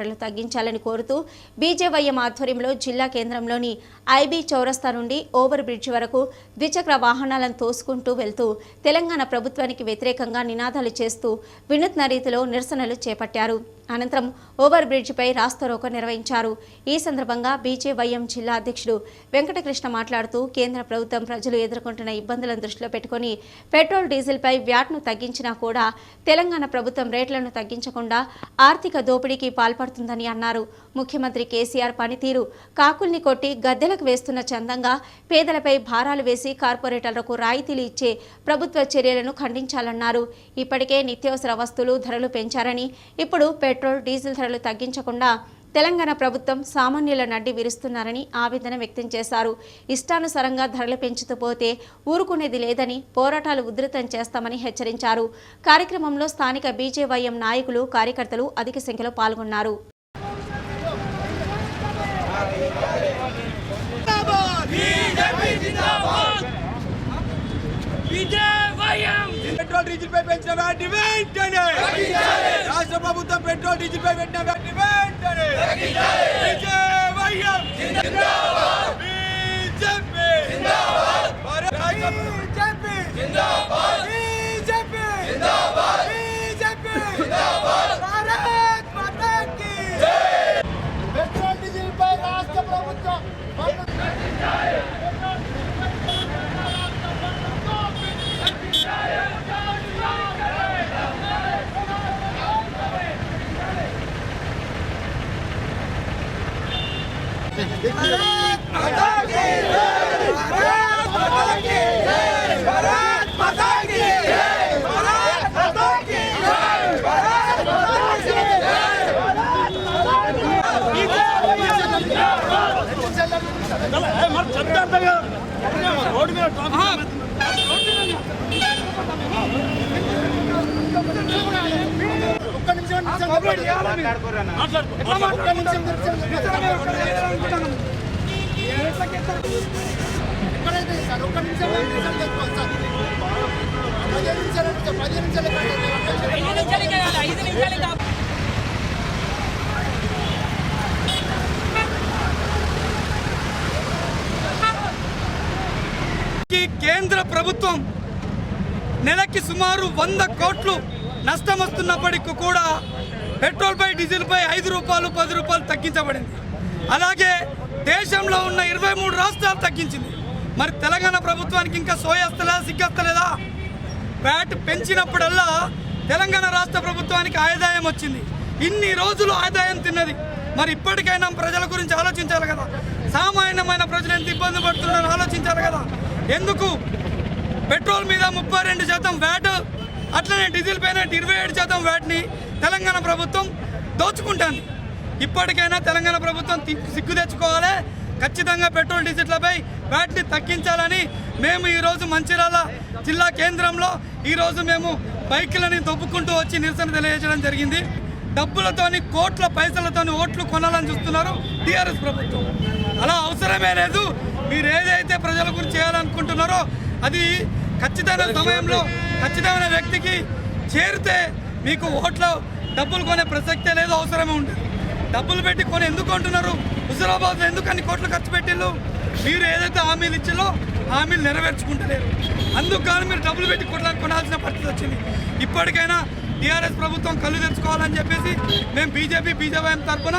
ధరలు తగ్గించాలని కోరుతూ బీజేవైఎం ఆధ్వర్యంలో జిల్లా కేంద్రంలోని ఐబీ చౌరస్తా నుండి ఓవర్ బ్రిడ్జ్ వరకు ద్విచక్ర వాహనాలను తోసుకుంటూ వెళ్తూ తెలంగాణ ప్రభుత్వానికి వ్యతిరేకంగా నినాదాలు చేస్తూ వినూత్న రీతిలో నిరసనలు చేపట్టారు. అనంతరం ఓవర్ బ్రిడ్జిపై రాస్తారోకో నిర్వహించారు. ఈ సందర్భంగా బీజేవైఎం జిల్లా అధ్యక్షుడు వెంకటకృష్ణ మాట్లాడుతూ కేంద్ర ప్రభుత్వం ప్రజలు ఎదుర్కొంటున్న ఇబ్బందులను దృష్టిలో పెట్టుకుని పెట్రోల్ డీజిల్పై వ్యాట్ను తగ్గించినా కూడా తెలంగాణ ప్రభుత్వం రేట్లను తగ్గించకుండా ఆర్థిక దోపిడీకి కనబడుతుందని అన్నారు. ముఖ్యమంత్రి కేసీఆర్ పనితీరు కాకుల్ని కొట్టి గద్దెలకు వేస్తున్న చందంగా పేదలపై భారాలు వేసి కార్పొరేటర్లకు రాయితీలు ఇచ్చే ప్రభుత్వ చర్యలను ఖండించాలన్నారు. ఇప్పటికే నిత్యావసర వస్తువులు ధరలు పెంచారని ఇప్పుడు పెట్రోల్ డీజిల్ ధరలు తగ్గించకుండా తెలంగాణ ప్రభుత్వం సామాన్యుల నడ్డి విరుస్తున్నారని ఆవేదన వ్యక్తం చేశారు. ఇష్టానుసారంగా ధరలు పెంచుతూ పోతే ఊరుకునేది లేదని పోరాటాలు ఉధృతం చేస్తామని హెచ్చరించారు. కార్యక్రమంలో స్థానిక బీజేవైఎం నాయకులు కార్యకర్తలు అధిక సంఖ్యలో పాల్గొన్నారు. పెట్రోల్ డీజిల్ పై పెంచిన రాష్ట్ర ప్రభుత్వం పెట్రోల్ డీజిల్ పై పెట్టిన No. భారత్ మాతా ఎక్కడైతే సార్ ఒక్క నిమిషం నిమిషం చేసుకోవాలి సార్ పదిహేను నిమిషాలు అంటే పదిహేను నిమిషాలు ఈ కేంద్ర ప్రభుత్వం నెలకి సుమారు వంద కోట్లు నష్టం వస్తున్నప్పటికీ కూడా పెట్రోల్పై డీజిల్పై ఐదు రూపాయలు పది రూపాయలు తగ్గించబడింది. అలాగే దేశంలో ఉన్న ఇరవై మూడు రాష్ట్రాలు తగ్గించింది. మరి తెలంగాణ ప్రభుత్వానికి ఇంకా సోయేస్తలేదా సిగ్గేస్తలేదా? వ్యాట్ పెంచినప్పుడల్లా తెలంగాణ రాష్ట్ర ప్రభుత్వానికి ఆదాయం వచ్చింది. ఇన్ని రోజులు ఆదాయం తిన్నది. మరి ఇప్పటికైనా ప్రజల గురించి ఆలోచించాలి కదా. సామాన్యమైన ప్రజలు ఎంత ఇబ్బంది పడుతున్నారో ఆలోచించాలి కదా. ఎందుకు? పెట్రోల్ మీద ముప్పై రెండు శాతం వ్యాట్ అట్లనే డీజిల్ పైన ఇరవై ఏడు శాతం వ్యాట్ని తెలంగాణ ప్రభుత్వం దోచుకుంటుంది. ఇప్పటికైనా తెలంగాణ ప్రభుత్వం సిగ్గు తెచ్చుకోవాలి. ఖచ్చితంగా పెట్రోల్ డీజిల్పై వ్యాట్ని తగ్గించాలని మేము ఈరోజు మంచిర్యాల జిల్లా కేంద్రంలో ఈరోజు మేము బైకులని దొబ్బుకుంటూ వచ్చి నిరసన తెలియజేయడం జరిగింది. డబ్బులతోని కోట్ల పైసలతోని ఓట్లు కొనాలని చూస్తున్నారు టీఆర్ఎస్ ప్రభుత్వం. అలా అవసరమే లేదు. మీరు ఏదైతే ప్రజల గురించి చేయాలనుకుంటున్నారో అది ఖచ్చితమైన సమయంలో ఖచ్చితమైన వ్యక్తికి చేరితే మీకు ఓట్ల డబ్బులు కొనే ప్రసక్తే లేదు అవసరమే ఉంటుంది. డబ్బులు పెట్టి కొని ఎందుకు కొంటున్నారు? హుజరాబాద్లో ఎందుకు అన్ని కోట్లు ఖర్చు పెట్టిళ్ళు? మీరు ఏదైతే హామీలు ఇచ్చిందో హామీలు నెరవేర్చుకుంటలేరు. అందుకు కానీ మీరు డబ్బులు పెట్టి కొట్లా కొనాల్సిన పరిస్థితి వచ్చింది. ఇప్పటికైనా టీఆర్ఎస్ ప్రభుత్వం కళ్ళు తెరుచుకోవాలని చెప్పేసి మేము బీజేపీ బీజేపీ తరఫున